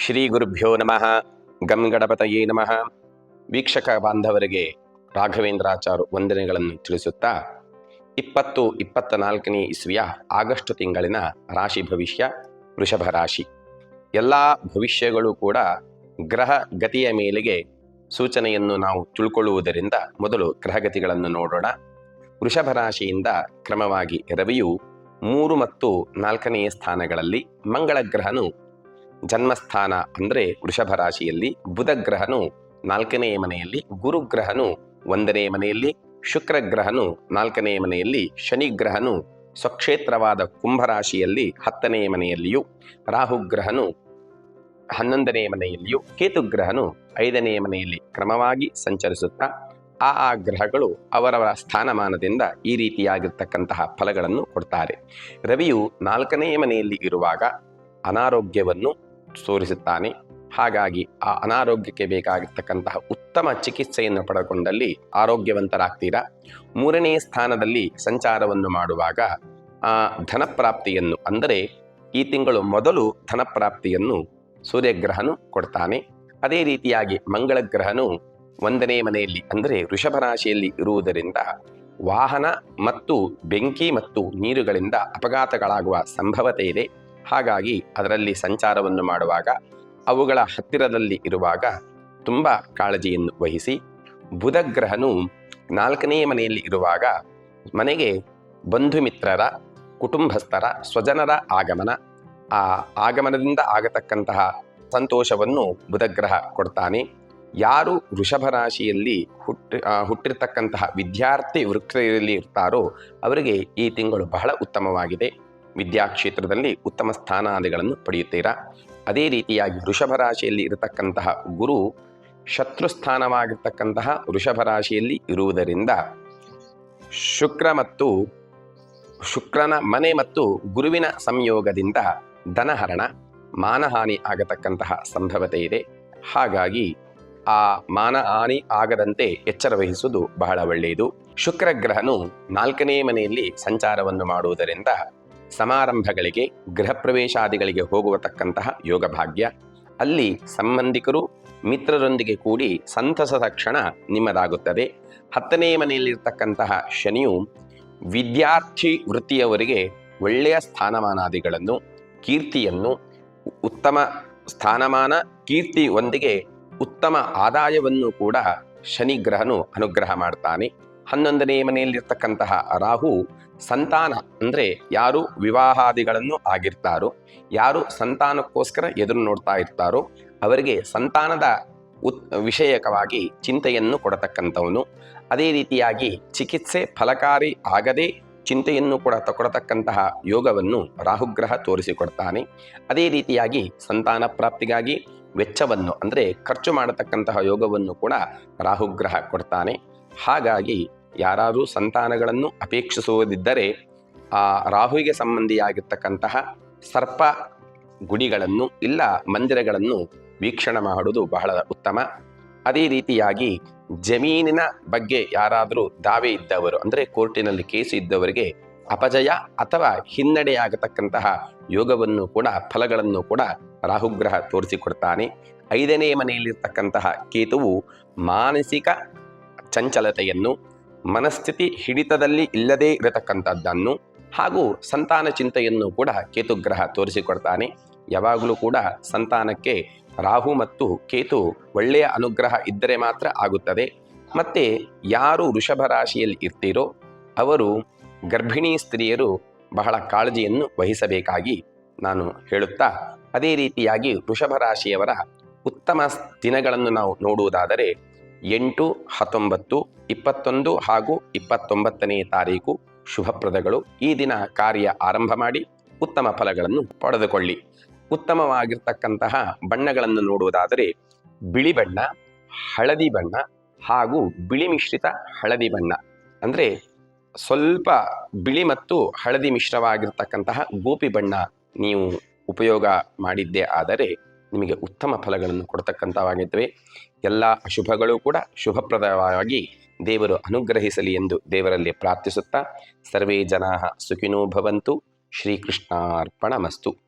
ಶ್ರೀ ಗುರುಭ್ಯೋ ನಮಃ. ಗಂ ಗಣಪತಯೇ ನಮಃ. ವೀಕ್ಷಕ ಬಾಂಧವರಿಗೆ ರಾಘವೇಂದ್ರಾಚಾರು ವಂದನೆಗಳನ್ನು ತಿಳಿಸುತ್ತಾ, ಇಪ್ಪತ್ತು ಇಪ್ಪತ್ತ ನಾಲ್ಕನೇ ಇಸ್ವಿಯ ಆಗಸ್ಟ್ ತಿಂಗಳಿನ ರಾಶಿ ಭವಿಷ್ಯ, ವೃಷಭ ರಾಶಿ. ಎಲ್ಲ ಭವಿಷ್ಯಗಳು ಕೂಡ ಗ್ರಹ ಗತಿಯ ಮೇಲೆಗೆ ಸೂಚನೆಯನ್ನು ನಾವು ತಿಳ್ಕೊಳ್ಳುವುದರಿಂದ ಮೊದಲು ಗ್ರಹಗತಿಗಳನ್ನು ನೋಡೋಣ. ವೃಷಭ ರಾಶಿಯಿಂದ ಕ್ರಮವಾಗಿ ರವಿಯು ಮೂರು ಮತ್ತು ನಾಲ್ಕನೆಯ ಸ್ಥಾನಗಳಲ್ಲಿ ಮಂಗಳ ಗ್ರಹನು ಜನ್ಮಸ್ಥಾನ ಅಂದರೆ ವೃಷಭ ರಾಶಿಯಲ್ಲಿ ಬುಧ ಗ್ರಹನು ನಾಲ್ಕನೆಯ ಮನೆಯಲ್ಲಿ ಗುರುಗ್ರಹನು ಒಂದನೇ ಮನೆಯಲ್ಲಿ, ಶುಕ್ರ ಗ್ರಹನು ನಾಲ್ಕನೆಯ ಮನೆಯಲ್ಲಿ, ಶನಿ ಗ್ರಹನು ಸ್ವಕ್ಷೇತ್ರವಾದ ಕುಂಭರಾಶಿಯಲ್ಲಿ ಹತ್ತನೆಯ ಮನೆಯಲ್ಲಿಯೂ ರಾಹುಗ್ರಹನು ಹನ್ನೊಂದನೆಯ ಮನೆಯಲ್ಲಿಯೂ ಕೇತುಗ್ರಹನು ಐದನೆಯ ಮನೆಯಲ್ಲಿ ಕ್ರಮವಾಗಿ ಸಂಚರಿಸುತ್ತಾ, ಆ ಆ ಗ್ರಹಗಳು ಅವರವರ ಸ್ಥಾನಮಾನದಿಂದ ಈ ರೀತಿಯಾಗಿರ್ತಕ್ಕಂತಹ ಫಲಗಳನ್ನು ಕೊಡ್ತಾರೆ. ರವಿಯು ನಾಲ್ಕನೆಯ ಮನೆಯಲ್ಲಿ ಇರುವಾಗ ಅನಾರೋಗ್ಯವನ್ನು ತೋರಿಸುತ್ತಾನೆ. ಹಾಗಾಗಿ ಆ ಅನಾರೋಗ್ಯಕ್ಕೆ ಬೇಕಾಗಿರ್ತಕ್ಕಂತಹ ಉತ್ತಮ ಚಿಕಿತ್ಸೆಯನ್ನು ಪಡೆದುಕೊಂಡಲ್ಲಿ ಆರೋಗ್ಯವಂತರಾಗ್ತೀರಾ? ಮೂರನೇ ಸ್ಥಾನದಲ್ಲಿ ಸಂಚಾರವನ್ನು ಮಾಡುವಾಗ ಆ ಧನಪ್ರಾಪ್ತಿಯನ್ನು, ಅಂದರೆ ಈ ತಿಂಗಳು ಮೊದಲು ಧನಪ್ರಾಪ್ತಿಯನ್ನು ಸೂರ್ಯಗ್ರಹನು ಕೊಡ್ತಾನೆ. ಅದೇ ರೀತಿಯಾಗಿ ಮಂಗಳ ಗ್ರಹನು ಒಂದನೇ ಮನೆಯಲ್ಲಿ, ಅಂದರೆ ವೃಷಭ ರಾಶಿಯಲ್ಲಿ ಇರುವುದರಿಂದ ವಾಹನ ಮತ್ತು ಬೆಂಕಿ ಮತ್ತು ನೀರುಗಳಿಂದ ಅಪಘಾತಗಳಾಗುವ ಸಂಭವತೆ ಇದೆ. ಹಾಗಾಗಿ ಅದರಲ್ಲಿ ಸಂಚಾರವನ್ನು ಮಾಡುವಾಗ, ಅವುಗಳ ಹತ್ತಿರದಲ್ಲಿ ಇರುವಾಗ ತುಂಬ ಕಾಳಜಿಯನ್ನು ವಹಿಸಿ, ಬುಧಗ್ರಹನು ನಾಲ್ಕನೇ ಮನೆಯಲ್ಲಿ ಇರುವಾಗ ಮನೆಗೆ ಬಂಧು ಮಿತ್ರರ ಕುಟುಂಬಸ್ಥರ, ಸ್ವಜನರ ಆಗಮನ, ಆ ಆಗಮನದಿಂದ ಆಗತಕ್ಕಂತಹ ಸಂತೋಷವನ್ನು ಬುಧಗ್ರಹ ಕೊಡ್ತಾನೆ. ಯಾರು ವೃಷಭ ರಾಶಿಯಲ್ಲಿ ಹುಟ್ಟಿ ಹುಟ್ಟಿರ್ತಕ್ಕಂತಹ ವಿದ್ಯಾರ್ಥಿ ವೃಕ್ಷದಲ್ಲಿ ಇರ್ತಾರೋ ಅವರಿಗೆ ಈ ತಿಂಗಳು ಬಹಳ ಉತ್ತಮವಾಗಿದೆ. ವಿದ್ಯಾಕ್ಷೇತ್ರದಲ್ಲಿ ಉತ್ತಮ ಸ್ಥಾನಾದಿಗಳನ್ನು ಪಡೆಯುತ್ತೀರಾ? ಅದೇ ರೀತಿಯಾಗಿ ವೃಷಭ ರಾಶಿಯಲ್ಲಿ ಇರತಕ್ಕಂತಹ ಗುರು ಶತ್ರುಸ್ಥಾನವಾಗಿರ್ತಕ್ಕಂತಹ ವೃಷಭ ರಾಶಿಯಲ್ಲಿ ಇರುವುದರಿಂದ ಶುಕ್ರ ಮತ್ತು ಶುಕ್ರನ ಮನೆ ಮತ್ತು ಗುರುವಿನ ಸಂಯೋಗದಿಂದ ಧನಹರಣ, ಮಾನಹಾನಿ ಆಗತಕ್ಕಂತಹ ಸಂಭವತೆ ಇದೆ. ಹಾಗಾಗಿ ಆ ಮಾನಹಾನಿ ಆಗದಂತೆ ಎಚ್ಚರ ವಹಿಸುವುದು ಬಹಳ ಒಳ್ಳೆಯದು. ಶುಕ್ರ ಗ್ರಹನು ನಾಲ್ಕನೇ ಮನೆಯಲ್ಲಿ ಸಂಚಾರವನ್ನು ಮಾಡುವುದರಿಂದ ಸಮಾರಂಭಗಳಿಗೆ ಗೃಹ ಪ್ರವೇಶಾದಿಗಳಿಗೆ ಹೋಗುವತಕ್ಕಂತಹ ಯೋಗ ಭಾಗ್ಯ. ಅಲ್ಲಿ ಸಂಬಂಧಿಕರು, ಮಿತ್ರರೊಂದಿಗೆ ಕೂಡಿ ಸಂತಸದ ಕ್ಷಣ ನಿಮ್ಮದಾಗುತ್ತದೆ. ಹತ್ತನೇ ಮನೆಯಲ್ಲಿರ್ತಕ್ಕಂತಹ ಶನಿಯು ವಿದ್ಯಾರ್ಥಿ ವೃತ್ತಿಯವರಿಗೆ ಒಳ್ಳೆಯ ಸ್ಥಾನಮಾನಾದಿಗಳನ್ನು, ಕೀರ್ತಿಯನ್ನು, ಉತ್ತಮ ಸ್ಥಾನಮಾನ ಕೀರ್ತಿಯೊಂದಿಗೆ ಉತ್ತಮ ಆದಾಯವನ್ನು ಕೂಡ ಶನಿ ಗ್ರಹನು ಅನುಗ್ರಹ ಮಾಡ್ತಾನೆ. ಹನ್ನೊಂದನೇ ಮನೆಯಲ್ಲಿರ್ತಕ್ಕಂತಹ ರಾಹು ಸಂತಾನ ಅಂದರೆ ಯಾರು ವಿವಾಹಾದಿಗಳನ್ನು ಆಗಿರ್ತಾರೋ, ಯಾರು ಸಂತಾನಕ್ಕೋಸ್ಕರ ಎದುರು ನೋಡ್ತಾ ಇರ್ತಾರೋ, ಅವರಿಗೆ ಸಂತಾನದ ಉತ್, ವಿಷಯಕವಾಗಿ ಚಿಂತೆಯನ್ನು ಕೊಡತಕ್ಕಂಥವನು. ಅದೇ ರೀತಿಯಾಗಿ ಚಿಕಿತ್ಸೆ ಫಲಕಾರಿ ಆಗದೆ ಚಿಂತೆಯನ್ನು ಕೂಡ ತಕೊಡತಕ್ಕಂತಹ ಯೋಗವನ್ನು ರಾಹುಗ್ರಹ ತೋರಿಸಿಕೊಡ್ತಾನೆ. ಅದೇ ರೀತಿಯಾಗಿ ಸಂತಾನ ಪ್ರಾಪ್ತಿಗಾಗಿ ವೆಚ್ಚವನ್ನು ಅಂದರೆ ಖರ್ಚು ಮಾಡತಕ್ಕಂತಹ ಯೋಗವನ್ನು ಕೂಡ ರಾಹುಗ್ರಹ ಕೊಡ್ತಾನೆ. ಹಾಗಾಗಿ ಯಾರಾದರೂ ಸಂತಾನಗಳನ್ನು ಅಪೇಕ್ಷಿಸುವುದಿದ್ದರೆ ಆ ರಾಹುವಿಗೆ ಸಂಬಂಧಿಯಾಗಿರ್ತಕ್ಕಂತಹ ಸರ್ಪ ಗುಡಿಗಳನ್ನು ಇಲ್ಲ ಮಂದಿರಗಳನ್ನು ವೀಕ್ಷಣೆ ಮಾಡುವುದು ಬಹಳ ಉತ್ತಮ. ಅದೇ ರೀತಿಯಾಗಿ ಜಮೀನಿನ ಬಗ್ಗೆ ಯಾರಾದರೂ ದಾವೆ ಇದ್ದವರು, ಅಂದರೆ ಕೋರ್ಟಿನಲ್ಲಿ ಕೇಸು ಇದ್ದವರಿಗೆ ಅಪಜಯ ಅಥವಾ ಹಿನ್ನಡೆಯಾಗತಕ್ಕಂತಹ ಯೋಗವನ್ನು ಕೂಡ, ಫಲಗಳನ್ನು ಕೂಡ ರಾಹುಗ್ರಹ ತೋರಿಸಿಕೊಡ್ತಾನೆ. ಐದನೇ ಮನೆಯಲ್ಲಿರ್ತಕ್ಕಂತಹ ಕೇತುವು ಮಾನಸಿಕ ಚಂಚಲತೆಯನ್ನು ಮನಸ್ಥಿತಿ ಹಿಡಿತದಲ್ಲಿ ಇಲ್ಲದೇ ಇರತಕ್ಕಂಥದ್ದನ್ನು ಹಾಗೂ ಸಂತಾನ ಚಿಂತೆಯನ್ನು ಕೂಡ ಕೇತುಗ್ರಹ ತೋರಿಸಿಕೊಡ್ತಾನೆ. ಯಾವಾಗಲೂ ಕೂಡ ಸಂತಾನಕ್ಕೆ ರಾಹು ಮತ್ತು ಕೇತು ಒಳ್ಳೆಯ ಅನುಗ್ರಹ ಇದ್ದರೆ ಮಾತ್ರ ಆಗುತ್ತದೆ. ಮತ್ತು ಯಾರು ವೃಷಭ ರಾಶಿಯಲ್ಲಿ ಇರ್ತೀರೋ ಅವರು ಗರ್ಭಿಣಿ ಸ್ತ್ರೀಯರು ಬಹಳ ಕಾಳಜಿಯನ್ನು ವಹಿಸಬೇಕಾಗಿ ನಾನು ಹೇಳುತ್ತಾ, ಅದೇ ರೀತಿಯಾಗಿ ವೃಷಭ ರಾಶಿಯವರ ಉತ್ತಮ ದಿನಗಳನ್ನು ನಾವು ನೋಡುವುದಾದರೆ ಎಂಟು, ಹತ್ತೊಂಬತ್ತು, ಇಪ್ಪತ್ತೊಂದು ಹಾಗೂ ಇಪ್ಪತ್ತೊಂಬತ್ತನೇ ತಾರೀಕು ಶುಭಪ್ರದಗಳು. ಈ ದಿನ ಕಾರ್ಯ ಆರಂಭ ಮಾಡಿ ಉತ್ತಮ ಫಲಗಳನ್ನು ಪಡೆದುಕೊಳ್ಳಿ. ಉತ್ತಮವಾಗಿರ್ತಕ್ಕಂತಹ ಬಣ್ಣಗಳನ್ನು ನೋಡುವುದಾದರೆ ಬಿಳಿ ಬಣ್ಣ, ಹಳದಿ ಬಣ್ಣ ಹಾಗೂ ಬಿಳಿ ಮಿಶ್ರಿತ ಹಳದಿ ಬಣ್ಣ. ಅಂದರೆ ಸ್ವಲ್ಪ ಬಿಳಿ ಮತ್ತು ಹಳದಿ ಮಿಶ್ರವಾಗಿರ್ತಕ್ಕಂತಹ ಗೋಪಿ ಬಣ್ಣ ನೀವು ಉಪಯೋಗ ಮಾಡಿದ್ದೇ ಆದರೆ ನಿಮಗೆ ಉತ್ತಮ ಫಲಗಳನ್ನು ಕೊಡ್ತಕ್ಕಂಥವಾಗಿರ್ತವೆ ಎಲ್ಲ ಅಶುಭಗಳು ಕೂಡ ಶುಭಪ್ರದವಾಗಿ ದೇವರು ಅನುಗ್ರಹಿಸಲಿ ಎಂದು ದೇವರಲ್ಲಿ ಪ್ರಾರ್ಥಿಸುತ್ತಾ ಸರ್ವೇ ಜನಾ ಸುಖಿನೋ ಭವಂತು ಶ್ರೀಕೃಷ್ಣಾರ್ಪಣಮಸ್ತು.